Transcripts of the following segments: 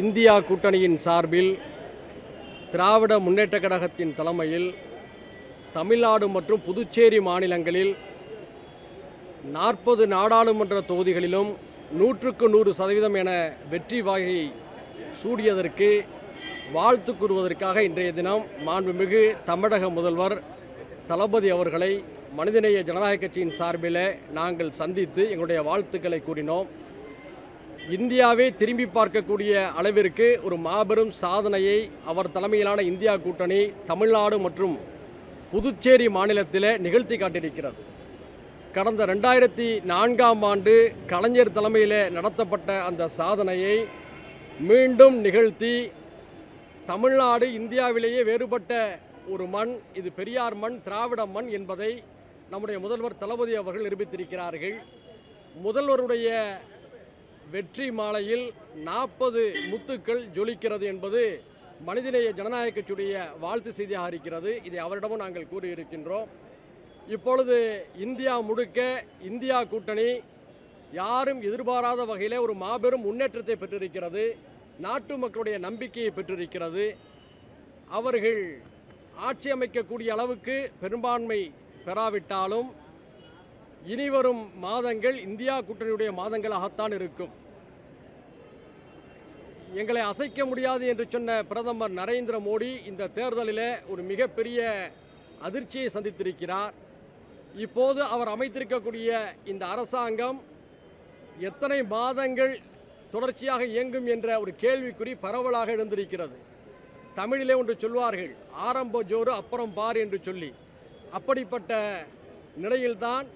India கூட்டணியின் சார்பில் திராவிட முன்னேற்றக் கழகத்தின் தலைமையில் தமிழ்நாடு மற்றும் புதுச்சேரி மாநிலங்களில் நாற்பது நாடாளுமன்ற தொகுதிகளிலும் நூற்றுக்கு நூறு சதவீதம் என வெற்றி வாகை சூடியதற்கு வாழ்த்து கூறுவதற்காக இன்றைய தினம் மாண்புமிகு தமிழக முதல்வர் தளபதி அவர்களை மனிதநேய ஜனநாயக கட்சியின் சார்பில் நாங்கள் சந்தித்து எங்களுடைய வாழ்த்துக்களை கூறினோம். இந்தியாவை திரும்பி பார்க்கக்கூடிய அளவிற்கு ஒரு மாபெரும் சாதனையை அவர் தலைமையிலான இந்தியா கூட்டணி தமிழ்நாடு மற்றும் புதுச்சேரி மாநிலத்தில் நிகழ்த்தி காட்டியிருக்கிறது. கடந்த ரெண்டாயிரத்தி நான்காம் ஆண்டு கலைஞர் தலைமையில் நடத்தப்பட்ட அந்த சாதனையை மீண்டும் நிகழ்த்தி தமிழ்நாடு இந்தியாவிலேயே வேறுபட்ட ஒரு மண் இது பெரியார் மண் திராவிட மண் என்பதை நம்முடைய முதல்வர் தளபதி அவர்கள் நிரூபித்திருக்கிறார்கள். முதல்வருடைய வெற்றி மாலையில் நாற்பது முத்துக்கள் ஜொலிக்கிறது என்பது மனிதநேய ஜனநாயக கட்சியுடைய வாழ்த்து செய்தியாக இருக்கிறது. இதை அவரிடமும் நாங்கள் கூறியிருக்கின்றோம். இப்பொழுது இந்தியா முழுக்க இந்தியா கூட்டணி யாரும் எதிர்பாராத வகையில் ஒரு மாபெரும் முன்னேற்றத்தை பெற்றிருக்கிறது. நாட்டு மக்களுடைய நம்பிக்கையை பெற்றிருக்கிறது. அவர்கள் ஆட்சி அமைக்கக்கூடிய அளவுக்கு பெரும்பான்மை பெறாவிட்டாலும் இனி வரும் மாதங்கள் இந்தியா கூட்டணியுடைய மாதங்களாகத்தான் இருக்கும். எங்களை அசைக்க முடியாது என்று சொன்ன பிரதமர் நரேந்திர மோடி இந்த தேர்தலில் ஒரு மிகப்பெரிய அதிர்ச்சியை சந்தித்திருக்கிறார். இப்போது அவர் அமைத்திருக்கக்கூடிய இந்த அரசாங்கம் எத்தனை மாதங்கள் தொடர்ச்சியாக இயங்கும் என்ற ஒரு கேள்விக்குறி பரவலாக எழுந்திருக்கிறது. தமிழிலே ஒன்று சொல்வார்கள் ஆரம்ப ஜோறு அப்புறம் பார் என்று சொல்லி. அப்படிப்பட்ட நிலையில்தான்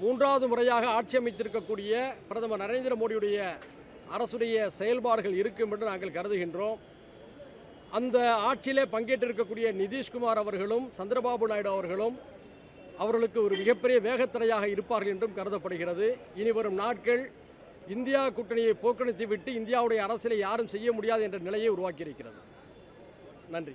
மூன்றாவது முறையாக ஆட்சி அமைத்திருக்கக்கூடிய பிரதமர் நரேந்திர மோடியுடைய அரசுடைய செயல்பாடுகள் இருக்கும் என்று நாங்கள் கருதுகின்றோம். அந்த ஆட்சியிலே பங்கேற்றிருக்கக்கூடிய நிதிஷ்குமார் அவர்களும் சந்திரபாபு நாயுடு அவர்களும் அவர்களுக்கு ஒரு மிகப்பெரிய வேகத்தடையாக இருப்பார்கள் என்றும் கருதப்படுகிறது. இனி வரும் நாட்கள் இந்தியா கூட்டணியை போக்கணித்து விட்டு இந்தியாவுடைய அரசியலை யாரும் செய்ய முடியாது என்ற நிலையை உருவாக்கியிருக்கிறது. நன்றி.